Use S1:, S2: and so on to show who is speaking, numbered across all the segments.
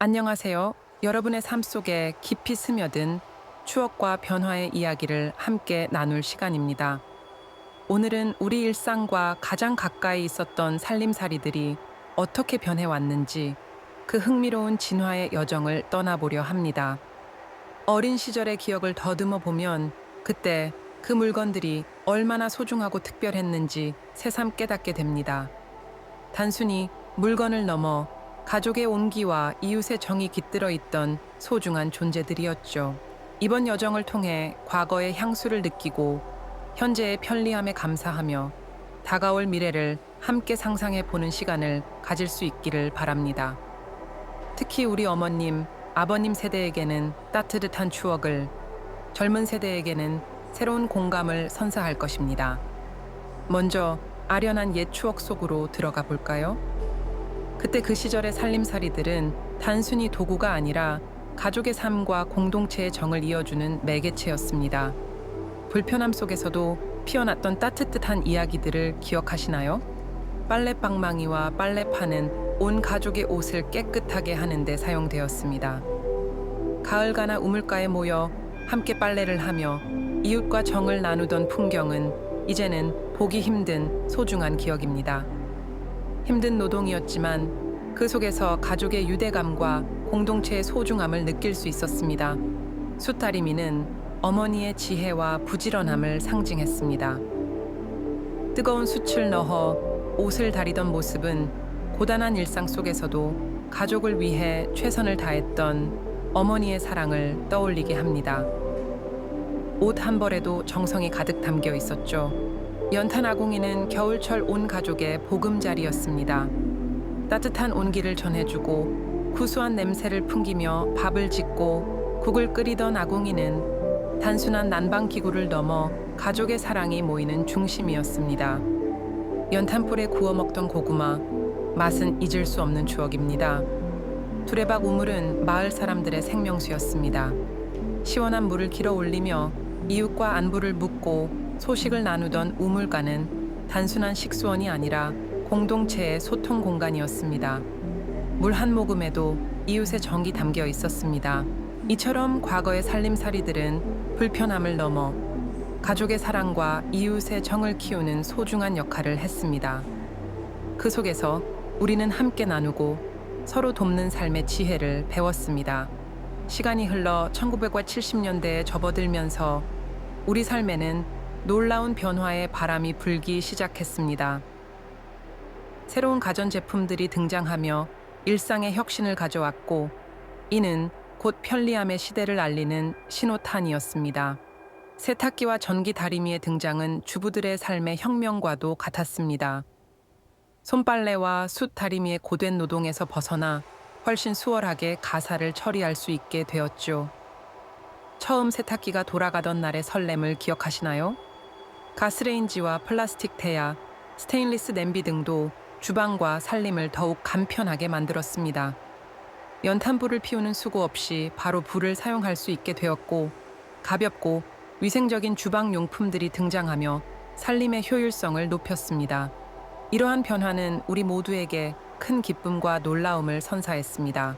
S1: 안녕하세요. 여러분의 삶 속에 깊이 스며든 추억과 변화의 이야기를 함께 나눌 시간입니다. 오늘은 우리 일상과 가장 가까이 있었던 살림살이들이 어떻게 변해왔는지 그 흥미로운 진화의 여정을 떠나보려 합니다. 어린 시절의 기억을 더듬어 보면 그때 그 물건들이 얼마나 소중하고 특별했는지 새삼 깨닫게 됩니다. 단순히 물건을 넘어 가족의 온기와 이웃의 정이 깃들어 있던 소중한 존재들이었죠. 이번 여정을 통해 과거의 향수를 느끼고 현재의 편리함에 감사하며 다가올 미래를 함께 상상해 보는 시간을 가질 수 있기를 바랍니다. 특히 우리 어머님, 아버님 세대에게는 따뜻한 추억을, 젊은 세대에게는 새로운 공감을 선사할 것입니다. 먼저 아련한 옛 추억 속으로 들어가 볼까요? 그때 그 시절의 살림살이들은 단순히 도구가 아니라 가족의 삶과 공동체의 정을 이어주는 매개체였습니다. 불편함 속에서도 피어났던 따뜻한 이야기들을 기억하시나요? 빨래방망이와 빨래판은 온 가족의 옷을 깨끗하게 하는 데 사용되었습니다. 가을가나 우물가에 모여 함께 빨래를 하며 이웃과 정을 나누던 풍경은 이제는 보기 힘든 소중한 기억입니다. 힘든 노동이었지만 그 속에서 가족의 유대감과 공동체의 소중함을 느낄 수 있었습니다. 숫다리미는 어머니의 지혜와 부지런함을 상징했습니다. 뜨거운 숯을 넣어 옷을 다리던 모습은 고단한 일상 속에서도 가족을 위해 최선을 다했던 어머니의 사랑을 떠올리게 합니다. 옷 한 벌에도 정성이 가득 담겨 있었죠. 연탄 아궁이는 겨울철 온 가족의 보금자리였습니다. 따뜻한 온기를 전해주고 구수한 냄새를 풍기며 밥을 짓고 국을 끓이던 아궁이는 단순한 난방 기구를 넘어 가족의 사랑이 모이는 중심이었습니다. 연탄불에 구워 먹던 고구마, 맛은 잊을 수 없는 추억입니다. 두레박 우물은 마을 사람들의 생명수였습니다. 시원한 물을 길어 올리며 이웃과 안부를 묻고 소식을 나누던 우물가는 단순한 식수원이 아니라 공동체의 소통 공간이었습니다. 물 한 모금에도 이웃의 정이 담겨 있었습니다. 이처럼 과거의 살림살이들은 불편함을 넘어 가족의 사랑과 이웃의 정을 키우는 소중한 역할을 했습니다. 그 속에서 우리는 함께 나누고 서로 돕는 삶의 지혜를 배웠습니다. 시간이 흘러 1970년대에 접어들면서 우리 삶에는 놀라운 변화의 바람이 불기 시작했습니다. 새로운 가전제품들이 등장하며 일상의 혁신을 가져왔고, 이는 곧 편리함의 시대를 알리는 신호탄이었습니다. 세탁기와 전기 다리미의 등장은 주부들의 삶의 혁명과도 같았습니다. 손빨래와 숯 다리미의 고된 노동에서 벗어나 훨씬 수월하게 가사를 처리할 수 있게 되었죠. 처음 세탁기가 돌아가던 날의 설렘을 기억하시나요? 가스레인지와 플라스틱 태야, 스테인리스 냄비 등도 주방과 살림을 더욱 간편하게 만들었습니다. 연탄불을 피우는 수고 없이 바로 불을 사용할 수 있게 되었고, 가볍고 위생적인 주방 용품들이 등장하며 살림의 효율성을 높였습니다. 이러한 변화는 우리 모두에게 큰 기쁨과 놀라움을 선사했습니다.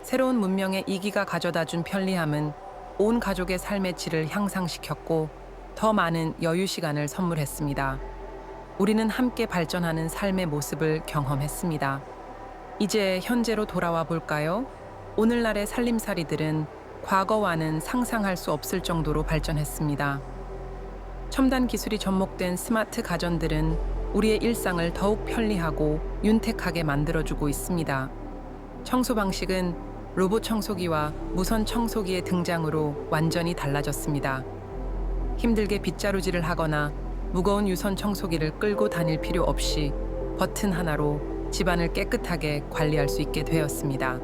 S1: 새로운 문명의 이기가 가져다 준 편리함은 온 가족의 삶의 질을 향상시켰고 더 많은 여유 시간을 선물했습니다. 우리는 함께 발전하는 삶의 모습을 경험했습니다. 이제 현재로 돌아와 볼까요? 오늘날의 살림살이들은 과거와는 상상할 수 없을 정도로 발전했습니다. 첨단 기술이 접목된 스마트 가전들은 우리의 일상을 더욱 편리하고 윤택하게 만들어주고 있습니다. 청소 방식은 로봇 청소기와 무선 청소기의 등장으로 완전히 달라졌습니다. 힘들게 빗자루질을 하거나 무거운 유선 청소기를 끌고 다닐 필요 없이 버튼 하나로 집안을 깨끗하게 관리할 수 있게 되었습니다.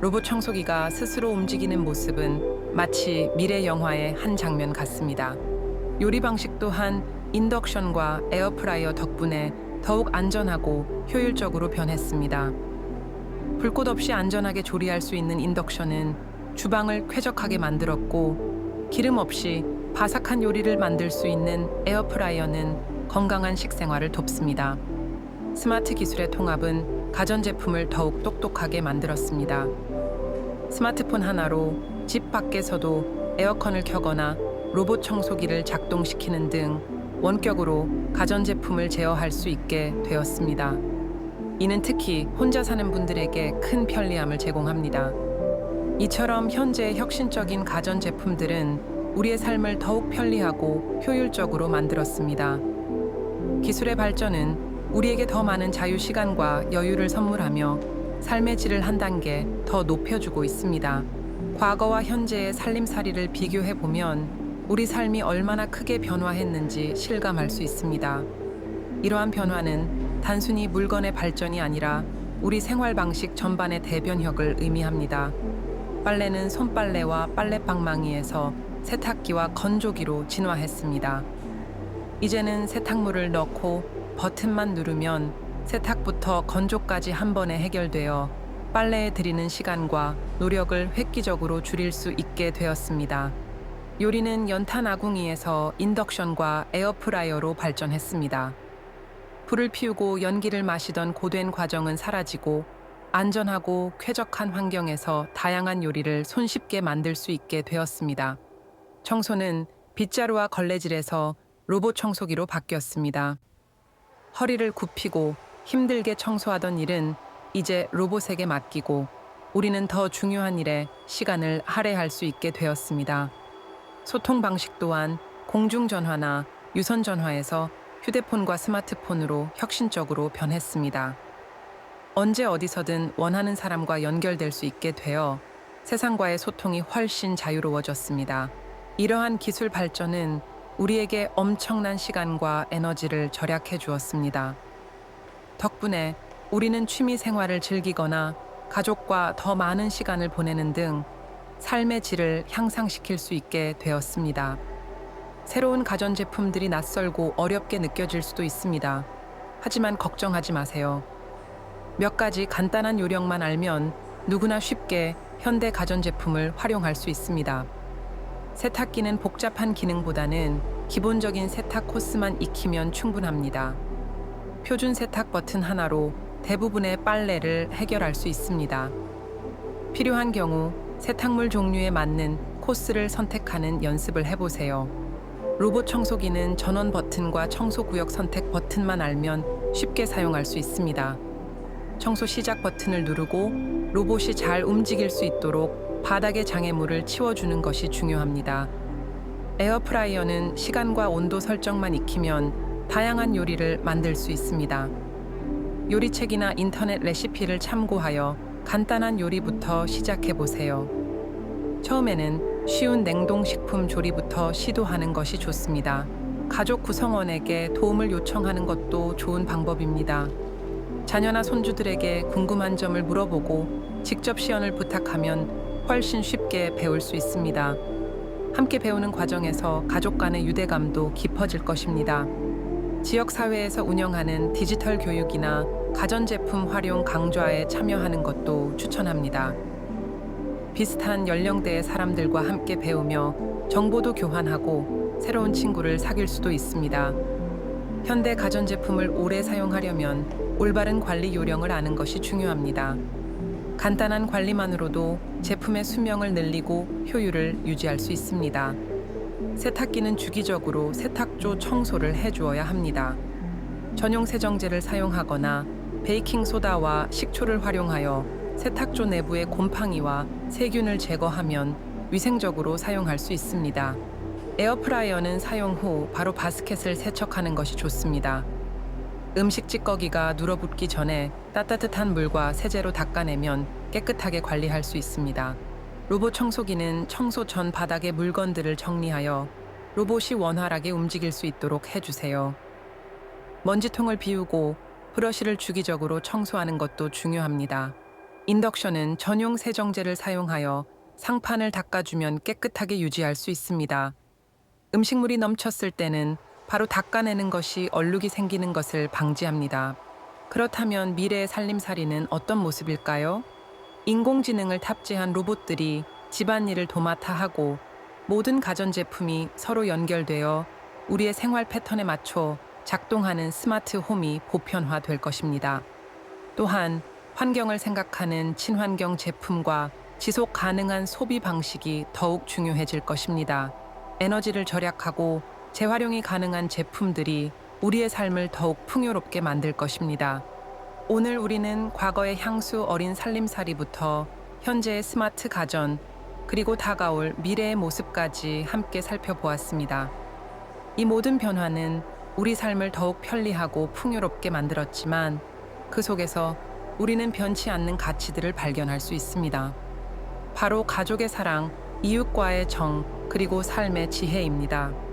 S1: 로봇 청소기가 스스로 움직이는 모습은 마치 미래 영화의 한 장면 같습니다. 요리 방식 또한 인덕션과 에어프라이어 덕분에 더욱 안전하고 효율적으로 변했습니다. 불꽃 없이 안전하게 조리할 수 있는 인덕션은 주방을 쾌적하게 만들었고 기름 없이 바삭한 요리를 만들 수 있는 에어프라이어는 건강한 식생활을 돕습니다. 스마트 기술의 통합은 가전제품을 더욱 똑똑하게 만들었습니다. 스마트폰 하나로 집 밖에서도 에어컨을 켜거나 로봇 청소기를 작동시키는 등 원격으로 가전제품을 제어할 수 있게 되었습니다. 이는 특히 혼자 사는 분들에게 큰 편리함을 제공합니다. 이처럼 현재 혁신적인 가전제품들은 우리의 삶을 더욱 편리하고 효율적으로 만들었습니다. 기술의 발전은 우리에게 더 많은 자유 시간과 여유를 선물하며 삶의 질을 한 단계 더 높여주고 있습니다. 과거와 현재의 살림살이를 비교해 보면 우리 삶이 얼마나 크게 변화했는지 실감할 수 있습니다. 이러한 변화는 단순히 물건의 발전이 아니라 우리 생활 방식 전반의 대변혁을 의미합니다. 빨래는 손빨래와 빨래방망이에서 세탁기와 건조기로 진화했습니다. 이제는 세탁물을 넣고 버튼만 누르면 세탁부터 건조까지 한 번에 해결되어 빨래에 들이는 시간과 노력을 획기적으로 줄일 수 있게 되었습니다. 요리는 연탄 아궁이에서 인덕션과 에어프라이어로 발전했습니다. 불을 피우고 연기를 마시던 고된 과정은 사라지고 안전하고 쾌적한 환경에서 다양한 요리를 손쉽게 만들 수 있게 되었습니다. 청소는 빗자루와 걸레질에서 로봇 청소기로 바뀌었습니다. 허리를 굽히고 힘들게 청소하던 일은 이제 로봇에게 맡기고 우리는 더 중요한 일에 시간을 할애할 수 있게 되었습니다. 소통 방식 또한 공중전화나 유선전화에서 휴대폰과 스마트폰으로 혁신적으로 변했습니다. 언제 어디서든 원하는 사람과 연결될 수 있게 되어 세상과의 소통이 훨씬 자유로워졌습니다. 이러한 기술 발전은 우리에게 엄청난 시간과 에너지를 절약해 주었습니다. 덕분에 우리는 취미 생활을 즐기거나 가족과 더 많은 시간을 보내는 등 삶의 질을 향상시킬 수 있게 되었습니다. 새로운 가전제품들이 낯설고 어렵게 느껴질 수도 있습니다. 하지만 걱정하지 마세요. 몇 가지 간단한 요령만 알면 누구나 쉽게 현대 가전제품을 활용할 수 있습니다. 세탁기는 복잡한 기능보다는 기본적인 세탁 코스만 익히면 충분합니다. 표준 세탁 버튼 하나로 대부분의 빨래를 해결할 수 있습니다. 필요한 경우 세탁물 종류에 맞는 코스를 선택하는 연습을 해보세요. 로봇 청소기는 전원 버튼과 청소 구역 선택 버튼만 알면 쉽게 사용할 수 있습니다. 청소 시작 버튼을 누르고 로봇이 잘 움직일 수 있도록 바닥의 장애물을 치워주는 것이 중요합니다. 에어프라이어는 시간과 온도 설정만 익히면 다양한 요리를 만들 수 있습니다. 요리책이나 인터넷 레시피를 참고하여 간단한 요리부터 시작해 보세요. 처음에는 쉬운 냉동식품 조리부터 시도하는 것이 좋습니다. 가족 구성원에게 도움을 요청하는 것도 좋은 방법입니다. 자녀나 손주들에게 궁금한 점을 물어보고 직접 시연을 부탁하면 훨씬 쉽게 배울 수 있습니다. 함께 배우는 과정에서 가족 간의 유대감도 깊어질 것입니다. 지역 사회에서 운영하는 디지털 교육이나 가전제품 활용 강좌에 참여하는 것도 추천합니다. 비슷한 연령대의 사람들과 함께 배우며 정보도 교환하고 새로운 친구를 사귈 수도 있습니다. 현대 가전제품을 오래 사용하려면 올바른 관리 요령을 아는 것이 중요합니다. 간단한 관리만으로도 제품의 수명을 늘리고 효율을 유지할 수 있습니다. 세탁기는 주기적으로 세탁조 청소를 해주어야 합니다. 전용 세정제를 사용하거나 베이킹 소다와 식초를 활용하여 세탁조 내부의 곰팡이와 세균을 제거하면 위생적으로 사용할 수 있습니다. 에어프라이어는 사용 후 바로 바스켓을 세척하는 것이 좋습니다. 음식 찌꺼기가 눌어붙기 전에 따뜻한 물과 세제로 닦아내면 깨끗하게 관리할 수 있습니다. 로봇 청소기는 청소 전 바닥의 물건들을 정리하여 로봇이 원활하게 움직일 수 있도록 해주세요. 먼지통을 비우고 브러쉬를 주기적으로 청소하는 것도 중요합니다. 인덕션은 전용 세정제를 사용하여 상판을 닦아주면 깨끗하게 유지할 수 있습니다. 음식물이 넘쳤을 때는 바로 닦아내는 것이 얼룩이 생기는 것을 방지합니다. 그렇다면 미래의 살림살이는 어떤 모습일까요? 인공지능을 탑재한 로봇들이 집안일을 도맡아 하고 모든 가전제품이 서로 연결되어 우리의 생활 패턴에 맞춰 작동하는 스마트 홈이 보편화될 것입니다. 또한 환경을 생각하는 친환경 제품과 지속 가능한 소비 방식이 더욱 중요해질 것입니다. 에너지를 절약하고 재활용이 가능한 제품들이 우리의 삶을 더욱 풍요롭게 만들 것입니다. 오늘 우리는 과거의 향수 어린 살림살이부터 현재의 스마트 가전, 그리고 다가올 미래의 모습까지 함께 살펴보았습니다. 이 모든 변화는 우리 삶을 더욱 편리하고 풍요롭게 만들었지만 그 속에서 우리는 변치 않는 가치들을 발견할 수 있습니다. 바로 가족의 사랑, 이웃과의 정, 그리고 삶의 지혜입니다.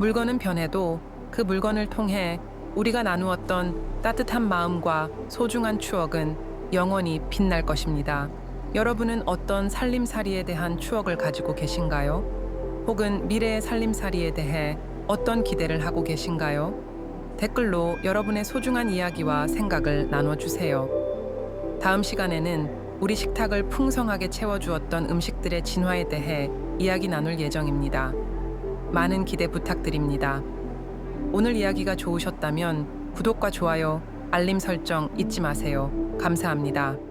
S1: 물건은 변해도 그 물건을 통해 우리가 나누었던 따뜻한 마음과 소중한 추억은 영원히 빛날 것입니다. 여러분은 어떤 살림살이에 대한 추억을 가지고 계신가요? 혹은 미래의 살림살이에 대해 어떤 기대를 하고 계신가요? 댓글로 여러분의 소중한 이야기와 생각을 나눠주세요. 다음 시간에는 우리 식탁을 풍성하게 채워주었던 음식들의 진화에 대해 이야기 나눌 예정입니다. 많은 기대 부탁드립니다. 오늘 이야기가 좋으셨다면 구독과 좋아요, 알림 설정 잊지 마세요. 감사합니다.